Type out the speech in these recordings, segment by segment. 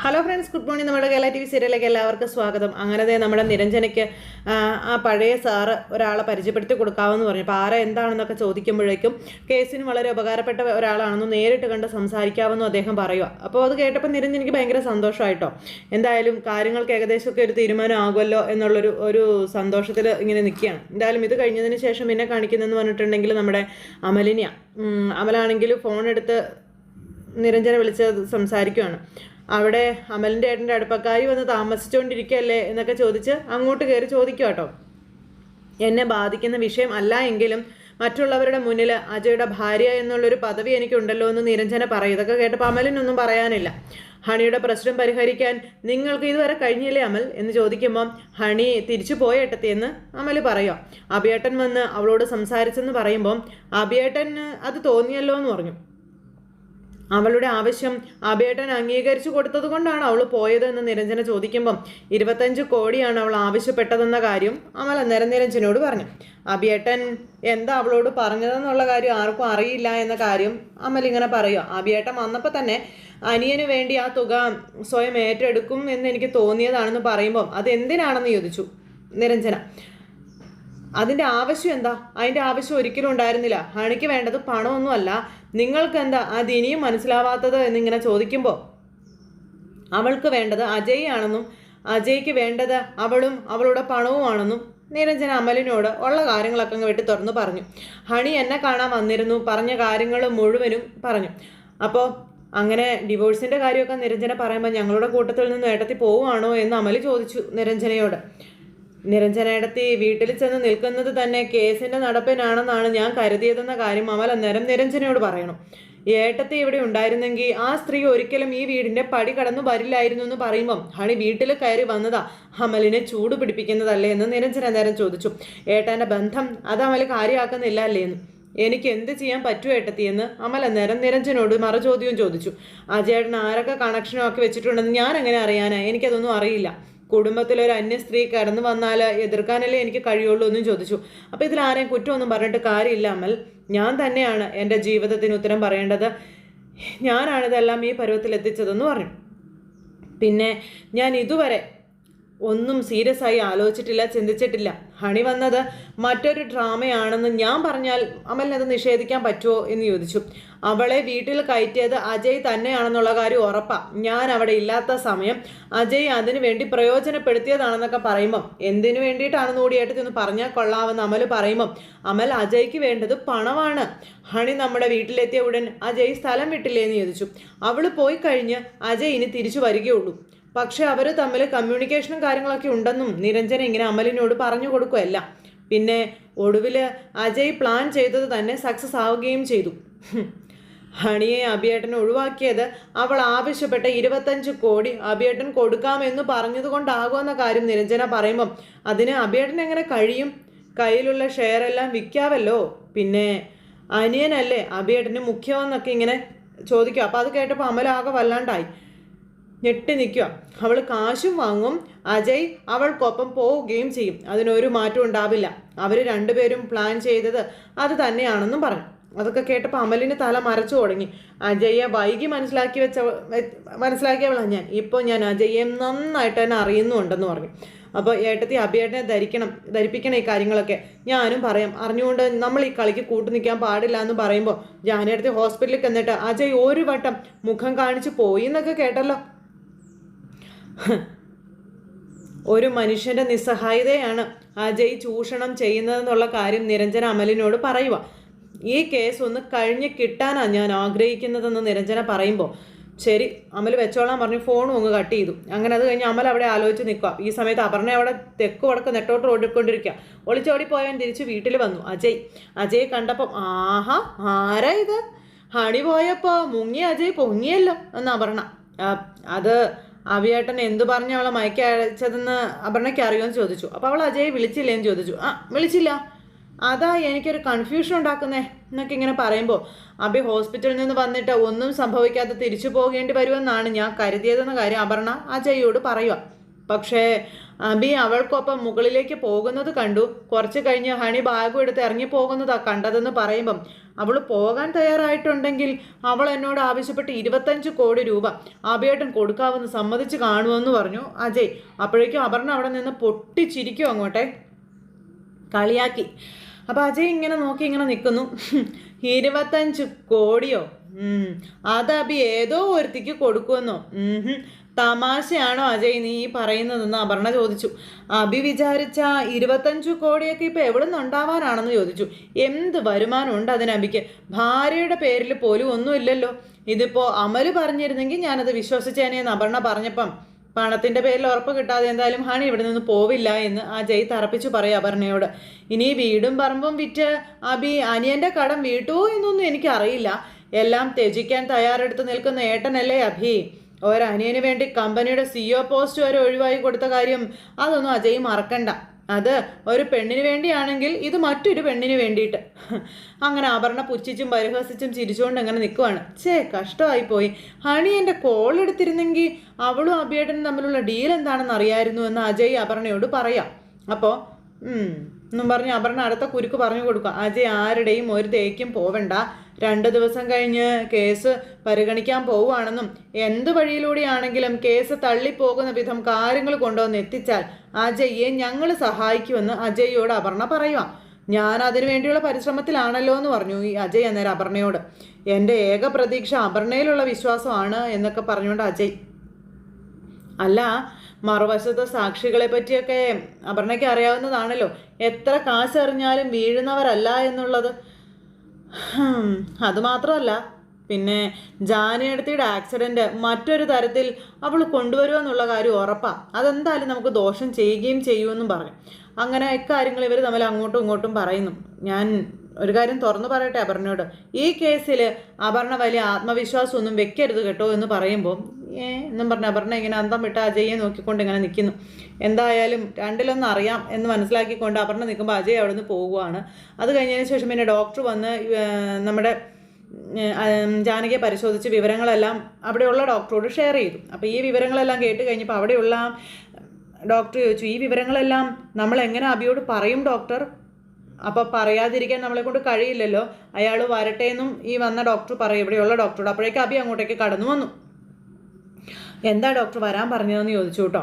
Hello friends good morning നമ്മുടെ Kerala T V സീരിയലിലേക്ക് എല്ലാവർക്കും സ്വാഗതം. അങ്ങനെ ദേ നമ്മുടെ നിരഞ്ജനയ്ക്ക് ആ, പഴയ സാറ് ഒരാളെ പരിചയപ്പെടുത്തി കൊടുക്കാമെന്ന് പറഞ്ഞു. അപ്പോൾ ആരെ എന്താണെന്നൊക്കെ ചോദിക്കുമ്പോഴേക്കും കേസിന് വളരെ ഉപകാരപ്പെട്ട ഒരാളാണെന്ന് നേരിട്ട് കണ്ട് സംസാരിക്കാമെന്നും അദ്ദേഹം പറയുക അപ്പോൾ അത് കേട്ടപ്പോൾ നിരഞ്ജനയ്ക്ക് ഭയങ്കര സന്തോഷമായിട്ടോ എന്തായാലും കാര്യങ്ങൾക്ക് ഏകദേശമൊക്കെ ഒരു തീരുമാനമാകുമല്ലോ എന്നുള്ളൊരു ഒരു സന്തോഷത്തിൽ ഇങ്ങനെ നിൽക്കുകയാണ്. എന്തായാലും ഇത് കഴിഞ്ഞതിന് ശേഷം പിന്നെ കാണിക്കുന്നതെന്ന് പറഞ്ഞിട്ടുണ്ടെങ്കിൽ നമ്മുടെ അമലിനിയ. അമലാണെങ്കിൽ ഫോൺ എടുത്ത് നിരഞ്ജന വിളിച്ച് സംസാരിക്കുവാണ്. അവിടെ അമലിന്റെ ഏട്ടന്റെ അടുപ്പക്കാരി വന്ന് താമസിച്ചുകൊണ്ടിരിക്കുകയല്ലേ എന്നൊക്കെ ചോദിച്ച് അങ്ങോട്ട് കയറി ചോദിക്കുക കേട്ടോ. എന്നെ ബാധിക്കുന്ന വിഷയം അല്ല എങ്കിലും മറ്റുള്ളവരുടെ മുന്നിൽ അജയുടെ ഭാര്യ എന്നുള്ളൊരു പദവി എനിക്കുണ്ടല്ലോ എന്ന് നിരഞ്ജന പറയും. ഇതൊക്കെ കേട്ടപ്പോൾ അമലിനൊന്നും പറയാനില്ല. ഹണിയുടെ പ്രശ്നം പരിഹരിക്കാൻ നിങ്ങൾക്ക് ഇതുവരെ കഴിഞ്ഞില്ലേ അമൽ എന്ന് ചോദിക്കുമ്പോൾ ഹണി തിരിച്ചു പോയേട്ടത്തി എന്ന് അമൽ പറയുക അഭിയേട്ടൻ വന്ന് അവളോട് സംസാരിച്ചെന്ന് പറയുമ്പോൾ അഭിയേട്ടന് അത് തോന്നിയല്ലോ എന്ന് പറഞ്ഞു. അവളുടെ ആവശ്യം അബേട്ടൻ അംഗീകരിച്ചു കൊടുത്തതുകൊണ്ടാണ് അവൾ പോയതെന്ന് നിരഞ്ജന ചോദിക്കുമ്പം ഇരുപത്തഞ്ച് കോടിയാണ് അവൾ ആവശ്യപ്പെട്ടതെന്ന കാര്യം അമൽ അന്നേരം നിരഞ്ജനോട് പറഞ്ഞു. അബിയേട്ടൻ എന്താ അവളോട് പറഞ്ഞതെന്നുള്ള കാര്യം ആർക്കും അറിയില്ല എന്ന കാര്യം അമൽ ഇങ്ങനെ പറയുക. അബിയേട്ടൻ വന്നപ്പോൾ തന്നെ അനിയന് വേണ്ടി ആ തുക സ്വയം ഏറ്റെടുക്കും എന്ന് എനിക്ക് തോന്നിയതാണെന്ന് പറയുമ്പം അത് എന്തിനാണെന്ന് ചോദിച്ചു നിരഞ്ജന. അതിന്റെ ആവശ്യം എന്താ? അതിന്റെ ആവശ്യം ഒരിക്കലും ഉണ്ടായിരുന്നില്ല. ഹണിക്ക് വേണ്ടത് പണമൊന്നുമല്ല. നിങ്ങൾക്ക് എന്താ അത് ഇനിയും മനസ്സിലാവാത്തത് എന്നിങ്ങനെ ചോദിക്കുമ്പോൾ അവൾക്ക് വേണ്ടത് അജയ് ആണെന്നും അജയ്ക്ക് വേണ്ടത് അവളും അവളുടെ പണവുമാണെന്നും നിരഞ്ജന അമലിനോട് ഉള്ള കാര്യങ്ങളൊക്കെ അങ്ങ് വെട്ടി തുറന്നു പറഞ്ഞു. ഹണി എന്നെ കാണാൻ വന്നിരുന്നു പറഞ്ഞ കാര്യങ്ങൾ മുഴുവനും പറഞ്ഞു. അപ്പോൾ അങ്ങനെ ഡിവോഴ്സിന്റെ കാര്യമൊക്കെ നിരഞ്ജന പറയുമ്പോൾ ഞങ്ങളുടെ കൂട്ടത്തിൽ നിന്ന് ഏട്ടത്തി പോവുകയാണോ എന്ന് അമൽ ചോദിച്ചു നിരഞ്ജനയോട്. നിരഞ്ജനയിടത്തി വീട്ടിൽ ചെന്ന് നിൽക്കുന്നത് തന്നെ കേസിന്റെ നടപ്പിനാണെന്നാണ് ഞാൻ കരുതിയതെന്ന കാര്യം അമൽ അന്നേരം നിരഞ്ജനയോട് പറയണം. ഏട്ടത്തി ഇവിടെ ഉണ്ടായിരുന്നെങ്കിൽ ആ സ്ത്രീ ഒരിക്കലും ഈ വീടിന്റെ പടി കടന്നു വരില്ലായിരുന്നു എന്ന് പറയുമ്പം ഹണി വീട്ടിൽ കയറി വന്നതാ. അമലിനെ ചൂട് പിടിപ്പിക്കുന്നതല്ലേ? എന്ന് നിരഞ്ജന നേരം ചോദിച്ചു. ഏട്ടന്റെ ബന്ധം അത് അമൽ കാര്യമാക്കുന്നില്ല അല്ലേ എന്ന്. എനിക്ക് എന്ത് ചെയ്യാൻ പറ്റുമോ ഏട്ടത്തി? എന്ന് അമൽ അന്നേരം നിരഞ്ജനോട് മറുചോദ്യവും ചോദിച്ചു. അജയേട്ടൻ ആരൊക്കെ കണക്ഷനും ഒക്കെ വെച്ചിട്ടുണ്ടെന്ന് ഞാൻ എങ്ങനെ അറിയാനാ? എനിക്കതൊന്നും അറിയില്ല. കുടുംബത്തിൽ ഒരു അന്യ സ്ത്രീ കടന്നു വന്നാൽ എതിർക്കാനല്ലേ എനിക്ക് കഴിയുള്ളൂ എന്നും ചോദിച്ചു. അപ്പോൾ ഇതിൽ ആരെയും കുറ്റമൊന്നും പറഞ്ഞിട്ട് കാര്യമില്ല അമൽ. ഞാൻ തന്നെയാണ് എന്റെ ജീവിതത്തിന് ഉത്തരം പറയേണ്ടത്. ഞാനാണിതെല്ലാം ഈ പരുവത്തിൽ എത്തിച്ചതെന്ന് പറഞ്ഞു. പിന്നെ ഞാൻ ഇതുവരെ ഒന്നും സീരിയസ് ആയി ആലോചിച്ചിട്ടില്ല ചിന്തിച്ചിട്ടില്ല. ഹണി വന്നത് മറ്റൊരു ഡ്രാമയാണെന്ന് ഞാൻ പറഞ്ഞാൽ അമലിനത് നിഷേധിക്കാൻ പറ്റുമോ എന്ന് ചോദിച്ചു. അവളെ വീട്ടിൽ കയറ്റിയത് അജയ് തന്നെയാണെന്നുള്ള കാര്യം ഉറപ്പാ. ഞാൻ അവിടെ ഇല്ലാത്ത സമയം അജയ് അതിനു വേണ്ടി പ്രയോജനപ്പെടുത്തിയതാണെന്നൊക്കെ പറയുമ്പോൾ എന്തിനു വേണ്ടിയിട്ടാണെന്ന് കൂടിയായിട്ട് ഒന്ന് പറഞ്ഞാൽ കൊള്ളാമെന്ന് അമൽ പറയുമ്പോൾ അമൽ അജയ്ക്ക് വേണ്ടത് പണമാണ്. ഹണി നമ്മുടെ വീട്ടിലെത്തിയ ഉടൻ അജയ് സ്ഥലം വിട്ടില്ലേ എന്ന് ചോദിച്ചു. അവൾ പോയി കഴിഞ്ഞ് അജയ് ഇനി തിരിച്ചു വരികയുള്ളൂ. പക്ഷെ അവർ തമ്മിൽ കമ്മ്യൂണിക്കേഷനും കാര്യങ്ങളൊക്കെ ഉണ്ടെന്നും നിരഞ്ജന ഇങ്ങനെ അമലിനോട് പറഞ്ഞു കൊടുക്കുകയല്ല പിന്നെ ഒടുവിൽ അജയ് പ്ലാൻ ചെയ്തത് തന്നെ സക്സസ് ആവുകയും ചെയ്തു. ഹണിയെ അഭിയേട്ടൻ ഒഴിവാക്കിയത് അവൾ ആവശ്യപ്പെട്ട ഇരുപത്തഞ്ച് കോടി അഭിയേട്ടൻ കൊടുക്കാമെന്ന് പറഞ്ഞത് കൊണ്ടാകുമെന്ന കാര്യം നിരഞ്ജന പറയുമ്പം അതിന് അഭിയേട്ടൻ എങ്ങനെ കഴിയും? കയ്യിലുള്ള ഷെയർ എല്ലാം വിൽക്കാവല്ലോ? പിന്നെ അനിയനല്ലേ അഭിയേട്ടന് മുഖ്യമെന്നൊക്കെ ഇങ്ങനെ ചോദിക്കും. അപ്പോൾ അത് കേട്ടപ്പോൾ അമലാകെ വല്ലാണ്ടായി. ഞെട്ടി നിൽക്കുക. അവൾ കാശും വാങ്ങും. അജയ് അവൾക്കൊപ്പം പോവുകയും ചെയ്യും. അതിനൊരു മാറ്റം ഉണ്ടാവില്ല. അവർ രണ്ടുപേരും പ്ലാൻ ചെയ്തത് അത് തന്നെയാണെന്നും പറഞ്ഞു. അതൊക്കെ കേട്ടപ്പോൾ അമലിന് തല മറച്ചു തുടങ്ങി. അജയെ വൈകി മനസ്സിലാക്കി വെച്ച മനസ്സിലാക്കിയവളാണ് ഞാൻ. ഇപ്പോൾ ഞാൻ അജയെ നന്നായിട്ട് തന്നെ അറിയുന്നുണ്ടെന്ന് പറഞ്ഞു. അപ്പോൾ ഏട്ടത്തി അഭിയേട്ടനെ ധരിക്കണം ധരിപ്പിക്കണം ഈ കാര്യങ്ങളൊക്കെ. ഞാനും പറയാം. അറിഞ്ഞുകൊണ്ട് നമ്മൾ ഈ കളിക്ക് കൂട്ടു നിൽക്കാൻ പാടില്ല എന്ന് പറയുമ്പോൾ ജാനേടത്തി ഹോസ്പിറ്റലിൽ ചെന്നിട്ട് അജയ് ഒരു വട്ടം മുഖം കാണിച്ച് പോയി എന്നൊക്കെ കേട്ടല്ലോ. ഒരു മനുഷ്യന്റെ നിസ്സഹായതയാണ് അജയ് ചൂഷണം ചെയ്യുന്നതെന്നുള്ള കാര്യം നിരഞ്ജന അമലിനോട് പറയുക. ഈ കേസ് ഒന്ന് കഴിഞ്ഞ് കിട്ടാനാണ് ഞാൻ ആഗ്രഹിക്കുന്നതെന്ന് നിരഞ്ജന പറയുമ്പോൾ ശരി അമൽ വെച്ചോളാൻ പറഞ്ഞു ഫോണും അങ്ങ് കട്ട് ചെയ്തു. അങ്ങനെ അത് കഴിഞ്ഞ് അമൽ അവിടെ ആലോചിച്ച് നിൽക്കുക. ഈ സമയത്ത് അപർണ അവിടെ തെക്ക് വടക്ക് നെട്ടോട്ട് ഓടിക്കൊണ്ടിരിക്കുക ഒളിച്ചോടി പോയാൻ തിരിച്ച് വീട്ടിൽ വന്നു. അജയ് അജയ് കണ്ടപ്പം ആഹാ ആരാ ഇത്? ഹണി പോയപ്പോ മുങ്ങി അജയ് പൊങ്ങിയല്ലോ എന്ന് അപർണ. അത് അവിയേട്ടൻ എന്തു പറഞ്ഞ അവളെ മയക്കി അയച്ചതെന്ന് അപർണയ്ക്ക് അറിയുമെന്ന് ചോദിച്ചു. അപ്പോൾ അവൾ അജയ് വിളിച്ചില്ലേന്ന് ചോദിച്ചു. ആ വിളിച്ചില്ല. അതാ എനിക്കൊരു കൺഫ്യൂഷൻ ഉണ്ടാക്കുന്നേ എന്നൊക്കെ ഇങ്ങനെ പറയുമ്പോൾ അഭി ഹോസ്പിറ്റലിൽ നിന്ന് വന്നിട്ട് ഒന്നും സംഭവിക്കാതെ തിരിച്ചു പോകേണ്ടി വരുമെന്നാണ് ഞാൻ കരുതിയതെന്ന കാര്യം അപർണ അജയോട് പറയുക പക്ഷേ അബി അവൾക്കൊപ്പം മുകളിലേക്ക് പോകുന്നത് കണ്ടു. കുറച്ച് കഴിഞ്ഞ് ഹണി ബാഗും എടുത്ത് ഇറങ്ങിപ്പോകുന്നതാ കണ്ടതെന്ന് പറയുമ്പം അവൾ പോകാൻ തയ്യാറായിട്ടുണ്ടെങ്കിൽ അവൾ എന്നോട് ആവശ്യപ്പെട്ട് ഇരുപത്തഞ്ച് കോടി രൂപ അബിയേട്ടൻ കൊടുക്കാമെന്ന് സമ്മതിച്ച് കാണുമെന്ന് പറഞ്ഞു. അജയ് അപ്പോഴേക്കും അപർണ അവിടെ നിന്ന് പൊട്ടിച്ചിരിക്കും അങ്ങോട്ടെ. കളിയാക്കി. അപ്പോൾ അജയ് ഇങ്ങനെ നോക്കി ഇങ്ങനെ നിൽക്കുന്നു. ഇരുപത്തഞ്ച് കോടിയോ? അത് അബി ഏതോ ഒരുത്തിക്ക് കൊടുക്കുമെന്നോ? തമാശയാണോ അജയ് നീ പറയുന്നതെന്ന് അപർണ ചോദിച്ചു. അഭി വിചാരിച്ച ഇരുപത്തഞ്ചു കോടിയൊക്കെ ഇപ്പൊ എവിടെ നിന്നുണ്ടാവാനാണെന്ന് ചോദിച്ചു. എന്ത് വരുമാനം ഉണ്ട് അതിന് അബിക്ക് ഭാര്യയുടെ പേരിൽ പോലും ഒന്നുമില്ലല്ലോ. ഇതിപ്പോ അമൽ പറഞ്ഞിരുന്നെങ്കിൽ ഞാനത് വിശ്വസിച്ചേനെയെന്ന് അപർണ പറഞ്ഞപ്പം. പണത്തിന്റെ പേരിൽ ഉറപ്പ് കിട്ടാതെ എന്തായാലും ഹണി ഇവിടെ നിന്ന് പോവില്ല എന്ന് ആ ജയ് തറപ്പിച്ചു പറയാം അപർണയോട്. ഇനി വീടും പറമ്പും വിറ്റ് അബി അനിയന്റെ കടം വീട്ടുമോ എന്നൊന്നും എനിക്കറിയില്ല. എല്ലാം ത്യജിക്കാൻ തയ്യാറെടുത്ത് നിൽക്കുന്ന ഏട്ടനല്ലേ അഭി? ഒരനിയന് വേണ്ടി കമ്പനിയുടെ സിഇഒ പോസ്റ്റ് വരെ ഒഴിവായി കൊടുത്ത കാര്യം അതൊന്നും അജയ് മറക്കണ്ട. അത് ഒരു പെണ്ണിന് വേണ്ടിയാണെങ്കിൽ ഇത് മറ്റൊരു പെണ്ണിന് വേണ്ടിയിട്ട്. അങ്ങനെ ആഭരണ പുച്ഛിച്ചും പരിഹസിച്ചും ചിരിച്ചുകൊണ്ട് അങ്ങനെ നിൽക്കുവാണ് ചേ കഷ്ടമായി പോയി. ഹണി എന്റെ കോൾ എടുത്തിരുന്നെങ്കിൽ അവളും അഭിയേട്ടനും തമ്മിലുള്ള ഡീൽ എന്താണെന്ന് അറിയായിരുന്നു എന്ന് അജയ് അപർണയോട് പറയാം. അപ്പോൾ എന്നും പറഞ്ഞ് അപർണ അടുത്ത കുരുക്ക് പറഞ്ഞു കൊടുക്കുക. അജയ് ആരുടെയും ഒരു തേക്കും പോവണ്ട. രണ്ട് ദിവസം കഴിഞ്ഞ് കേസ് പരിഗണിക്കാൻ പോവുകയാണെന്നും എന്ത് വഴിയിലൂടെയാണെങ്കിലും കേസ് തള്ളിപ്പോകുന്ന വിധം കാര്യങ്ങൾ കൊണ്ടുവന്ന് എത്തിച്ചാൽ അജയ്യെ ഞങ്ങൾ സഹായിക്കുമെന്ന് അജയ്യോട് അപർണ പറയുക ഞാൻ അതിനു വേണ്ടിയുള്ള പരിശ്രമത്തിലാണല്ലോ എന്ന് പറഞ്ഞു ഈ അജയ് അന്നേരം അപർണയോട്. എന്റെ ഏക പ്രതീക്ഷ അപർണയിലുള്ള വിശ്വാസമാണ് എന്നൊക്കെ പറഞ്ഞുകൊണ്ട് അജയ് അല്ല മറുവശത്തെ സാക്ഷികളെ പറ്റിയൊക്കെ അപർണയ്ക്ക് അറിയാവുന്നതാണല്ലോ. എത്ര കാശെറിഞ്ഞാലും വീഴുന്നവരല്ല എന്നുള്ളത്. അതുമാത്രമല്ല പിന്നെ ജാനിയടുത്തിയുടെ ആക്സിഡന്റ് മറ്റൊരു തരത്തിൽ അവൾ കൊണ്ടുവരുമെന്നുള്ള കാര്യം ഉറപ്പാണ് അതെന്തായാലും നമുക്ക് ദോഷം ചെയ്യുകയും ചെയ്യുമെന്നും പറഞ്ഞു അങ്ങനെ ഇക്കാര്യങ്ങൾ ഇവർ തമ്മിൽ അങ്ങോട്ടും ഇങ്ങോട്ടും പറയുന്നു. ഞാൻ ഒരു കാര്യം തുറന്നു പറയട്ടെ അപർണയോട്. ഈ കേസിൽ അപർണ വലിയ ആത്മവിശ്വാസമൊന്നും വെക്കരുത് കേട്ടോ എന്ന് പറയുമ്പോൾ ഏ എന്നും പറഞ്ഞു അപർണ ഇങ്ങനെ അന്തം വിട്ട് അജയെ നോക്കിക്കൊണ്ട് ഇങ്ങനെ നിൽക്കുന്നു എന്തായാലും രണ്ടിലൊന്നും അറിയാം എന്ന് മനസ്സിലാക്കിക്കൊണ്ട് അപർണ നിൽക്കുമ്പോൾ അജയ് അവിടെ നിന്ന് പോവുകയാണ്. അത് കഴിഞ്ഞതിന് ശേഷം പിന്നെ ഡോക്ടർ വന്ന് നമ്മുടെ ജാനകിയെ പരിശോധിച്ച് വിവരങ്ങളെല്ലാം അവിടെയുള്ള ഡോക്ടറോട് ഷെയർ ചെയ്തു. അപ്പോൾ ഈ വിവരങ്ങളെല്ലാം കേട്ട് കഴിഞ്ഞപ്പോൾ അവിടെയുള്ള ഡോക്ടർ ചോദിച്ചു ഈ വിവരങ്ങളെല്ലാം നമ്മൾ എങ്ങനെ അബിയോട് പറയും ഡോക്ടർ? അപ്പോൾ പറയാതിരിക്കാൻ നമ്മളെ കൊണ്ട് കഴിയില്ലല്ലോ. അയാൾ വരട്ടെ എന്നും ഈ വന്ന ഡോക്ടർ പറയും ഇവിടെയുള്ള ഡോക്ടറോട്. അപ്പോഴേക്കും അബി അങ്ങോട്ടേക്ക് കടന്നു വന്നു. എന്താ ഡോക്ടർ വരാൻ പറഞ്ഞതെന്ന് ചോദിച്ചു കേട്ടോ.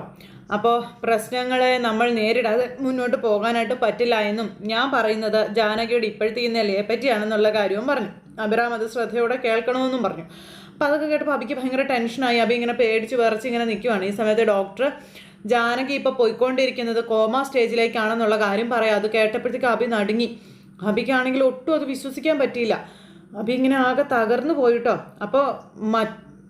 അപ്പോൾ പ്രശ്നങ്ങളെ നമ്മൾ നേരിടാതെ മുന്നോട്ട് പോകാനായിട്ട് പറ്റില്ല എന്നും ഞാൻ പറയുന്നത് ജാനകിയുടെ ഇപ്പോഴത്തെ ഈ നിലയെ പറ്റിയാണെന്നുള്ള കാര്യവും പറഞ്ഞു. അഭിറാം അത് ശ്രദ്ധയോടെ കേൾക്കണമെന്നും പറഞ്ഞു. അപ്പോൾ അതൊക്കെ കേട്ടപ്പോൾ അബിക്ക് ഭയങ്കര ടെൻഷനായി. അബി ഇങ്ങനെ പേടിച്ച് വിറച്ച് ഇങ്ങനെ നിൽക്കുവാണ് ഈ സമയത്ത് ഡോക്ടർ ജാനകി ഇപ്പോൾ പോയിക്കൊണ്ടിരിക്കുന്നത് കോമ സ്റ്റേജിലേക്കാണെന്നുള്ള കാര്യം പറയാം. അത് കേട്ടപ്പോഴത്തേക്ക് അബി നടുങ്ങി. അബിക്കാണെങ്കിൽ ഒട്ടും അത് വിശ്വസിക്കാൻ പറ്റിയില്ല. അബി ഇങ്ങനെ ആകെ തകർന്നു പോയിട്ടോ അപ്പോൾ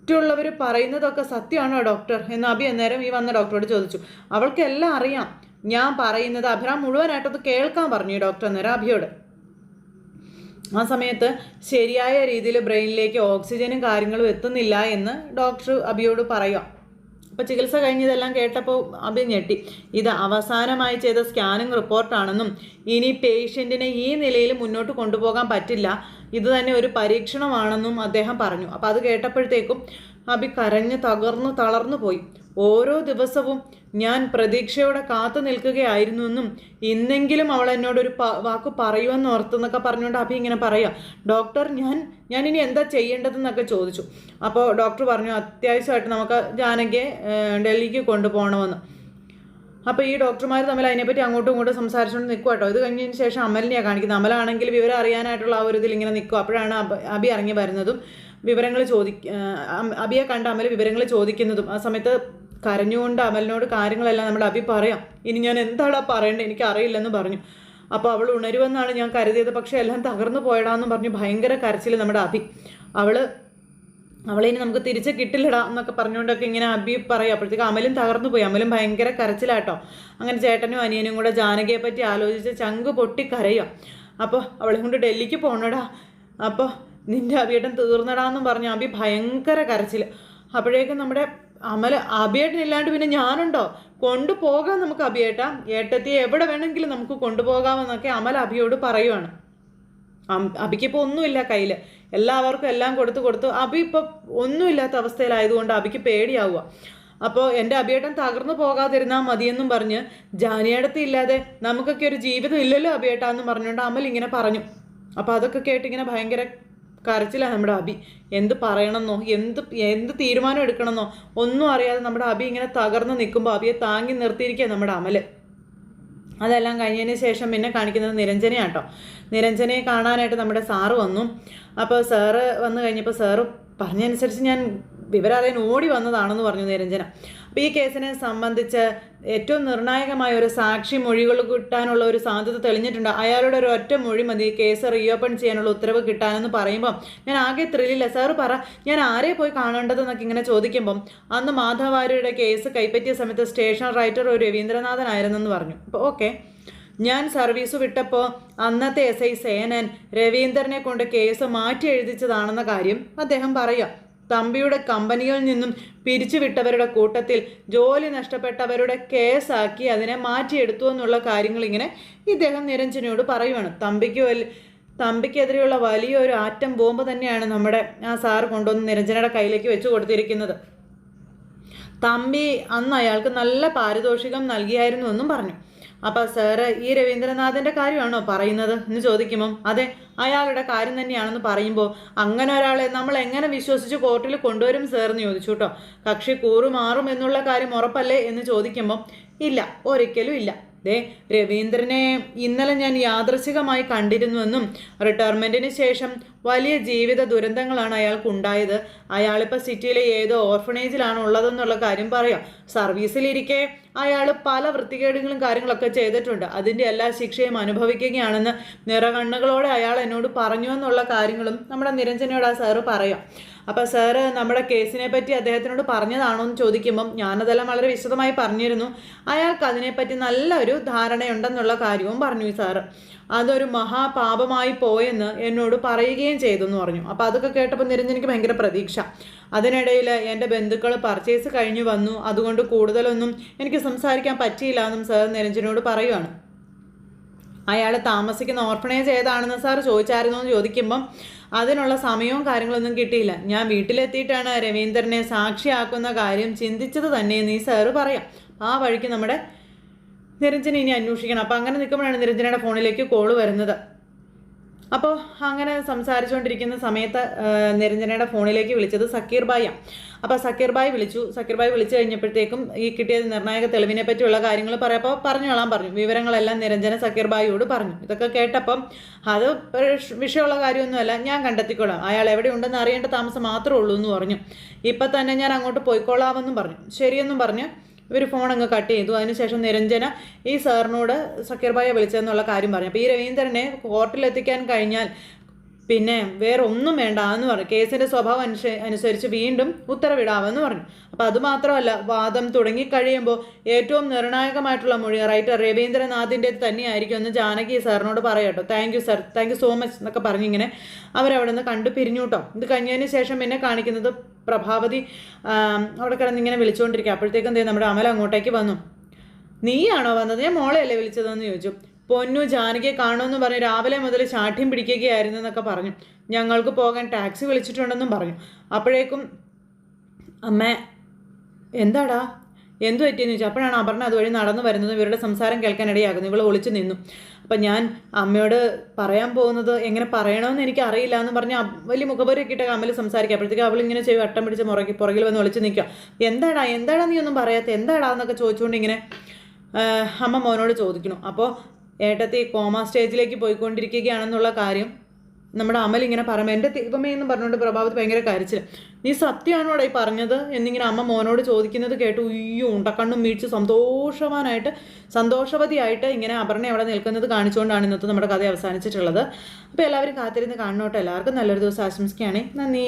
മറ്റുള്ളവർ പറയുന്നതൊക്കെ സത്യമാണോ ഡോക്ടർ എന്ന് അബി അന്നേരം ഈ വന്ന ഡോക്ടറോട് ചോദിച്ചു. അവൾക്കെല്ലാം അറിയാം. ഞാൻ പറയുന്നത് അഭിറാം മുഴുവനായിട്ടത് കേൾക്കാൻ പറഞ്ഞു ഡോക്ടർ അന്നേരം അഭിയോട്. ആ സമയത്ത് ശരിയായ രീതിയിൽ ബ്രെയിനിലേക്ക് ഓക്സിജനും കാര്യങ്ങളും എത്തുന്നില്ല എന്ന് ഡോക്ടർ അബിയോട് പറയുക. അപ്പോൾ ചികിത്സ കഴിഞ്ഞതെല്ലാം കേട്ടപ്പോൾ അഭി ഞെട്ടി. ഇത് അവസാനമായി ചെയ്ത സ്കാനിങ് റിപ്പോർട്ടാണെന്നും ഇനി പേഷ്യന്റിനെ ഈ നിലയിൽ മുന്നോട്ട് കൊണ്ടുപോകാൻ പറ്റില്ല. ഇത് തന്നെ ഒരു പരീക്ഷണമാണെന്നും അദ്ദേഹം പറഞ്ഞു. അപ്പോൾ അത് കേട്ടപ്പോഴത്തേക്കും അഭി കരഞ്ഞ് തകർന്നു തളർന്നു പോയി. ഓരോ ദിവസവും ഞാൻ പ്രതീക്ഷയോടെ കാത്തു നിൽക്കുകയായിരുന്നു എന്നും ഇന്നെങ്കിലും അവൾ എന്നോടൊരു പ വാക്ക് പറയുമെന്ന് ഓർത്തെന്നൊക്കെ പറഞ്ഞുകൊണ്ട് അഭി ഇങ്ങനെ പറയാം ഡോക്ടർ ഞാൻ ഞാൻ ഇനി എന്താ ചെയ്യേണ്ടതെന്നൊക്കെ ചോദിച്ചു. അപ്പോൾ ഡോക്ടർ പറഞ്ഞു അത്യാവശ്യമായിട്ട് നമുക്ക് ജാനകിയെ ഡൽഹിക്ക് കൊണ്ടുപോകണമെന്ന്. അപ്പോൾ ഈ ഡോക്ടർമാർ തമ്മിൽ അതിനെപ്പറ്റി അങ്ങോട്ടും ഇങ്ങോട്ടും സംസാരിച്ചുകൊണ്ട് നിൽക്കുക കേട്ടോ ഇത് കഴിഞ്ഞതിന് ശേഷം അമലിനെയാണ് കാണിക്കുന്നത്. അമലാണെങ്കിൽ വിവരം അറിയാനായിട്ടുള്ള ആ ഒരു ഇതിൽ ഇങ്ങനെ നിൽക്കും. അപ്പോഴാണ് അബി ഇറങ്ങി വരുന്നതും. വിവരങ്ങൾ ചോദി അബിയെ കണ്ട അമൽ വിവരങ്ങൾ ചോദിക്കുന്നതും ആ സമയത്ത് കരഞ്ഞുകൊണ്ട് അമലിനോട് കാര്യങ്ങളെല്ലാം നമ്മൾ അഭി പറയാം. ഇനി ഞാൻ എന്താണ് പറയേണ്ടത് എനിക്ക് അറിയില്ലെന്ന് പറഞ്ഞു. അപ്പോൾ അവൾ ഉണരുമെന്നാണ് ഞാൻ കരുതിയത്. പക്ഷേ എല്ലാം തകർന്നു പോയടാന്ന് പറഞ്ഞു ഭയങ്കര കരച്ചിൽ നമ്മുടെ അഭി അവൾ അവളെ ഇനി നമുക്ക് തിരിച്ച് കിട്ടില്ലടാ എന്നൊക്കെ പറഞ്ഞുകൊണ്ടൊക്കെ ഇങ്ങനെ അബി പറയും. അപ്പോഴത്തേക്ക് അമലും തകർന്നു പോയി. അമലും ഭയങ്കര കരച്ചിലാട്ടോ. അങ്ങനെ ചേട്ടനും അനിയനും കൂടെ ജാനകിയെ പറ്റി ആലോചിച്ച് ചങ്ക് പൊട്ടി കരയുക അപ്പോൾ അവളെ കൊണ്ട് ഡൽഹിക്ക് പോകണടാ അപ്പോൾ നിന്റെ അബിയേട്ടൻ തീർന്നടാന്നും പറഞ്ഞു. അബി ഭയങ്കര കരച്ചിൽ. അപ്പോഴേക്കും നമ്മുടെ അമൽ അഭിയേട്ടൻ ഇല്ലാണ്ട് പിന്നെ ഞാനുണ്ടോ? കൊണ്ടുപോകാം നമുക്ക് അഭിയേട്ട. ഏട്ടത്തിയെ എവിടെ വേണമെങ്കിലും നമുക്ക് കൊണ്ടുപോകാമെന്നൊക്കെ അമൽ അഭിയോട് പറയുവാണ്. അബിക്കിപ്പോൾ ഒന്നുമില്ല കയ്യിൽ എല്ലാവർക്കും എല്ലാം കൊടുത്തു കൊടുത്തു. അബി ഇപ്പോൾ ഒന്നുമില്ലാത്ത അവസ്ഥയിലായതുകൊണ്ട് അബിക്ക് പേടിയാവുക അപ്പോൾ എന്റെ അഭിയേട്ടൻ തകർന്നു പോകാതിരുന്നാൽ മതിയെന്നും പറഞ്ഞ് ജാനിയേടത്തി ഇല്ലാതെ നമുക്കൊക്കെ ഒരു ജീവിതം ഇല്ലല്ലോ അഭിയേട്ടാന്ന് പറഞ്ഞുകൊണ്ട് അമൽ ഇങ്ങനെ പറഞ്ഞു. അപ്പോൾ അതൊക്കെ കേട്ടിങ്ങനെ ഭയങ്കര കരച്ചിലാണ് നമ്മുടെ അബി എന്ത് പറയണമെന്നോ എന്ത് എന്ത് തീരുമാനം എടുക്കണമെന്നോ ഒന്നും അറിയാതെ നമ്മുടെ അബി ഇങ്ങനെ തകർന്ന് നിൽക്കുമ്പോൾ അബിയെ താങ്ങി നിർത്തിയിരിക്കുക നമ്മുടെ അമൽ. അതെല്ലാം കഴിഞ്ഞതിന് ശേഷം പിന്നെ കാണിക്കുന്നത് നിരഞ്ജനയാട്ടോ. നിരഞ്ജനയെ കാണാനായിട്ട് നമ്മുടെ സാറ് വന്നു. അപ്പോൾ സാറ് വന്നു കഴിഞ്ഞപ്പോൾ സാറ് പറഞ്ഞനുസരിച്ച് ഞാൻ വിവരം ഓടി വന്നതാണെന്ന് പറഞ്ഞു നിരഞ്ജന. അപ്പോൾ ഈ കേസിനെ സംബന്ധിച്ച് ഏറ്റവും നിർണായകമായ ഒരു സാക്ഷി മൊഴികൾ കിട്ടാനുള്ള ഒരു സാധ്യത തെളിഞ്ഞിട്ടുണ്ട്. അയാളുടെ ഒരു ഒറ്റ മൊഴി മതി. കേസ് റീഓപ്പൺ ചെയ്യാനുള്ള ഉത്തരവ് കിട്ടാനെന്ന് പറയുമ്പോൾ ഞാൻ ആകെ ത്രില്ലില്ല സാറ് പറ ഞാൻ ആരെ പോയി കാണേണ്ടതെന്നൊക്കെ ഇങ്ങനെ ചോദിക്കുമ്പം അന്ന് മാധവാര്യയുടെ കേസ് കൈപ്പറ്റിയ സമയത്ത് സ്റ്റേഷൻ റൈറ്റർ ഒരു രവീന്ദ്രനാഥനായിരുന്നെന്ന് പറഞ്ഞു. അപ്പോൾ ഓക്കെ ഞാൻ സർവീസ് വിട്ടപ്പോൾ അന്നത്തെ എസ് ഐ സേനൻ രവീന്ദ്രനെ കൊണ്ട് കേസ് മാറ്റി എഴുതിച്ചതാണെന്ന കാര്യം അദ്ദേഹം പറയാം തമ്പിയുടെ കമ്പനിയിൽ നിന്നും പിരിച്ചുവിട്ടവരുടെ കൂട്ടത്തിൽ ജോലി നഷ്ടപ്പെട്ടവരുടെ കേസാക്കി അതിനെ മാറ്റിയെടുത്തു എന്നുള്ള കാര്യങ്ങൾ ഇങ്ങനെ ഇദ്ദേഹം നിരഞ്ജനയോട് പറയുവാണ്. തമ്പിക്ക് വലിയ തമ്പിക്കെതിരെയുള്ള വലിയൊരു ആറ്റം ബോംബ് തന്നെയാണ് നമ്മുടെ ആ സാറ് കൊണ്ടുവന്ന് നിരഞ്ജനയുടെ കയ്യിലേക്ക് വെച്ചു കൊടുത്തിരിക്കുന്നത്. തമ്പി അന്ന് അയാൾക്ക് നല്ല പാരിതോഷികം നൽകിയായിരുന്നു എന്നും പറഞ്ഞു. അപ്പോൾ സാറ് ഈ രവീന്ദ്രനാഥിന്റെ കാര്യമാണോ പറയുന്നത്? എന്ന് ചോദിക്കുമ്പോൾ അതെ അയാളുടെ കാര്യം തന്നെയാണെന്ന് പറയുമ്പോൾ അങ്ങനെ ഒരാളെ നമ്മൾ എങ്ങനെ വിശ്വസിച്ച് കോർട്ടിൽ കൊണ്ടുവരും സാർ എന്ന് ചോദിച്ചു കേട്ടോ കക്ഷി കൂറുമാറും എന്നുള്ള കാര്യം ഉറപ്പല്ലേ എന്ന് ചോദിക്കുമ്പോൾ ഇല്ല ഒരിക്കലും ഇല്ല. ദേ രവീന്ദ്രനെ ഇന്നലെ ഞാൻ യാദൃശികമായി കണ്ടിരുന്നുവെന്നും റിട്ടയർമെന്റിന് ശേഷം വലിയ ജീവിത ദുരന്തങ്ങളാണ് അയാൾക്കുണ്ടായത്. അയാളിപ്പോൾ സിറ്റിയിലെ ഏതോ ഓർഫണേജിലാണ് ഉള്ളതെന്നുള്ള കാര്യം പറയാം. സർവീസിലിരിക്കെ അയാൾ പല വൃത്തികേടുകളും കാര്യങ്ങളൊക്കെ ചെയ്തിട്ടുണ്ട്. അതിന്റെ എല്ലാ ശിക്ഷയും അനുഭവിക്കുകയാണെന്ന് നിറകണ്ണുകളോടെ അയാൾ എന്നോട് പറഞ്ഞു എന്നുള്ള കാര്യങ്ങളും നമ്മുടെ നിരഞ്ജനയോട് ആ സാറ് പറയാം. അപ്പോൾ സാറ് നമ്മുടെ കേസിനെ പറ്റി അദ്ദേഹത്തിനോട് പറഞ്ഞതാണോ എന്ന് ചോദിക്കുമ്പം ഞാനതെല്ലാം വളരെ വിശദമായി പറഞ്ഞിരുന്നു. അയാൾക്ക് അതിനെപ്പറ്റി നല്ലൊരു ധാരണയുണ്ടെന്നുള്ള കാര്യവും പറഞ്ഞു സാറ്. അതൊരു മഹാപാപമായി പോയെന്ന് എന്നോട് പറയുകയും ചെയ്തു എന്ന് പറഞ്ഞു. അപ്പോൾ അതൊക്കെ കേട്ടപ്പോൾ നിരഞ്ജനിക്ക് ഭയങ്കര പ്രതീക്ഷ. അതിനിടയിൽ എന്റെ ബന്ധുക്കൾ പർച്ചേസ് കഴിഞ്ഞു വന്നു. അതുകൊണ്ട് കൂടുതലൊന്നും എനിക്ക് സംസാരിക്കാൻ പറ്റിയില്ല എന്നും സാർ നിരഞ്ജനോട് പറയുവാണ്. അയാൾ താമസിക്കുന്ന ഓർഫണേജ് ഏതാണെന്ന് സാർ ചോദിച്ചായിരുന്നു എന്ന് ചോദിക്കുമ്പം അതിനുള്ള സമയവും കാര്യങ്ങളൊന്നും കിട്ടിയില്ല. ഞാൻ വീട്ടിലെത്തിയിട്ടാണ് രവീന്ദ്രനെ സാക്ഷിയാക്കുന്ന കാര്യം ചിന്തിച്ചത് തന്നെ നീ സാറ് പറയാം. ആ വഴിക്ക് നമ്മുടെ നിരഞ്ജന ഇനി അന്വേഷിക്കണം. അപ്പോൾ അങ്ങനെ നിൽക്കുമ്പോഴാണ് നിരഞ്ജനയുടെ ഫോണിലേക്ക് കോൾ വരുന്നത്. അപ്പോൾ അങ്ങനെ സംസാരിച്ചുകൊണ്ടിരിക്കുന്ന സമയത്ത് നിരഞ്ജനയുടെ ഫോണിലേക്ക് വിളിച്ചത് സക്കീർ ബായിയാണ്. അപ്പോൾ സക്കീർ ബായ് വിളിച്ചു. സക്കീർ ബായ് വിളിച്ചു കഴിഞ്ഞപ്പോഴത്തേക്കും ഈ കിട്ടിയ നിർണായക തെളിവിനെ പറ്റിയുള്ള കാര്യങ്ങൾ പറയപ്പോൾ പറഞ്ഞോളാം പറഞ്ഞു. വിവരങ്ങളെല്ലാം നിരഞ്ജന സക്കീർ ബായിയോട് പറഞ്ഞു. ഇതൊക്കെ കേട്ടപ്പം അത് വിഷയമുള്ള കാര്യമൊന്നുമല്ല. ഞാൻ കണ്ടെത്തിക്കോളാം. അയാൾ എവിടെ ഉണ്ടെന്ന് അറിയേണ്ട താമസം മാത്രമേ ഉള്ളൂ എന്ന് പറഞ്ഞു. ഇപ്പം തന്നെ ഞാൻ അങ്ങോട്ട് പോയിക്കോളാമെന്നും പറഞ്ഞു. ശരിയെന്നും പറഞ്ഞു ഇവർ ഫോൺ അങ്ങ് കട്ട് ചെയ്തു. അതിനുശേഷം നിരഞ്ജന ഈ സാറിനോട് സക്കീർ ബായെ വിളിച്ചതെന്നുള്ള കാര്യം പറഞ്ഞു. അപ്പോൾ ഈ രവീന്ദ്രനെ കോർട്ടിലെത്തിക്കാൻ കഴിഞ്ഞാൽ പിന്നെ വേറെ ഒന്നും വേണ്ട എന്ന് പറഞ്ഞു. കേസിന്റെ സ്വഭാവം അനുസ അനുസരിച്ച് വീണ്ടും ഉത്തരവിടാമെന്ന് പറഞ്ഞു. അപ്പോൾ അതുമാത്രമല്ല വാദം തുടങ്ങിക്കഴിയുമ്പോൾ ഏറ്റവും നിർണായകമായിട്ടുള്ള മൊഴി റൈറ്റർ രവീന്ദ്രനാഥിന്റെ തന്നെയായിരിക്കും എന്ന് ജാനകി സാറിനോട് പറയട്ടോ. Thank you sir thank you so much എന്നൊക്കെ പറഞ്ഞിങ്ങനെ അവരവിടെ നിന്ന് കണ്ടു പിരിഞ്ഞു കേട്ടോ ഇത് കഴിഞ്ഞതിന് ശേഷം പിന്നെ കാണിക്കുന്നത് പ്രഭാവതി അവിടെ കിടന്നിങ്ങനെ വിളിച്ചുകൊണ്ടിരിക്കുക. അപ്പോഴത്തേക്കും എന്തേ നമ്മുടെ അമല അങ്ങോട്ടേക്ക് വന്നു. നീയാണോ വന്നത്? ഞാൻ മോളെയല്ലേ വിളിച്ചതെന്ന് ചോദിച്ചു. പൊന്നു ജാനകിയെ കാണുമെന്ന് പറഞ്ഞ് രാവിലെ മുതൽ ചാഠ്യം പിടിക്കുകയായിരുന്നു എന്നൊക്കെ പറഞ്ഞു. ഞങ്ങൾക്ക് പോകാൻ ടാക്സി വിളിച്ചിട്ടുണ്ടെന്നും പറഞ്ഞു. അപ്പോഴേക്കും അമ്മ എന്താടാ? എന്തു പറ്റിയെന്ന് ചോദിച്ചു. അപ്പോഴാണ് അപർണ അതുവഴി നടന്നു വരുന്നത്. ഇവരുടെ സംസാരം കേൾക്കാനിടയാകുന്നു ഇവൾ ഒളിച്ചു നിന്നു. അപ്പം ഞാൻ അമ്മയോട് പറയാൻ പോകുന്നത് എങ്ങനെ പറയണമെന്ന് എനിക്ക് അറിയില്ല എന്ന് പറഞ്ഞാൽ വലിയ മുഖപരി ഇട്ട അമ്മയിൽ സംസാരിക്കുക അപ്പോഴത്തേക്ക് അവൾ ഇങ്ങനെ ചെയ്യും വട്ടം പിടിച്ച് മുറകി പുറകിൽ വന്ന് വിളിച്ച് നിൽക്കുക എന്താടാ എന്താടാ നീ ഒന്നും പറയാത്ത? എന്താടാ? എന്നൊക്കെ ചോദിച്ചുകൊണ്ട് ഇങ്ങനെ അമ്മ മോനോട് ചോദിക്കണം അപ്പോൾ ഏട്ടത്തി കോമ സ്റ്റേജിലേക്ക് പോയിക്കൊണ്ടിരിക്കുകയാണെന്നുള്ള കാര്യം നമ്മുടെ അമൽ ഇങ്ങനെ പറയുമ്പോൾ എന്റെ ദൈവമേ എന്ന് പറഞ്ഞുകൊണ്ട് പ്രഭാവത്ത് ഭയങ്കര കരച്ചിൽ നീ സത്യമാണോടെ ഈ പറഞ്ഞത്? എന്നിങ്ങനെ അമ്മ മോനോട് ചോദിക്കുന്നത് കേട്ട് ഉയ്യോ ഉണ്ടക്കണ്ണും വീഴ്ച സന്തോഷവാനായിട്ട് സന്തോഷവതിയായിട്ട് ഇങ്ങനെ അപർണ അവിടെ നിൽക്കുന്നത് കാണിച്ചുകൊണ്ടാണ് ഇന്നത്തെ നമ്മുടെ കഥ അവസാനിച്ചിട്ടുള്ളത്. അപ്പോൾ എല്ലാവരും കാത്തിരുന്ന് കാണണോട്ടോ. എല്ലാവർക്കും നല്ലൊരു ദിവസം ആശംസിക്കുകയാണ്. നന്ദി.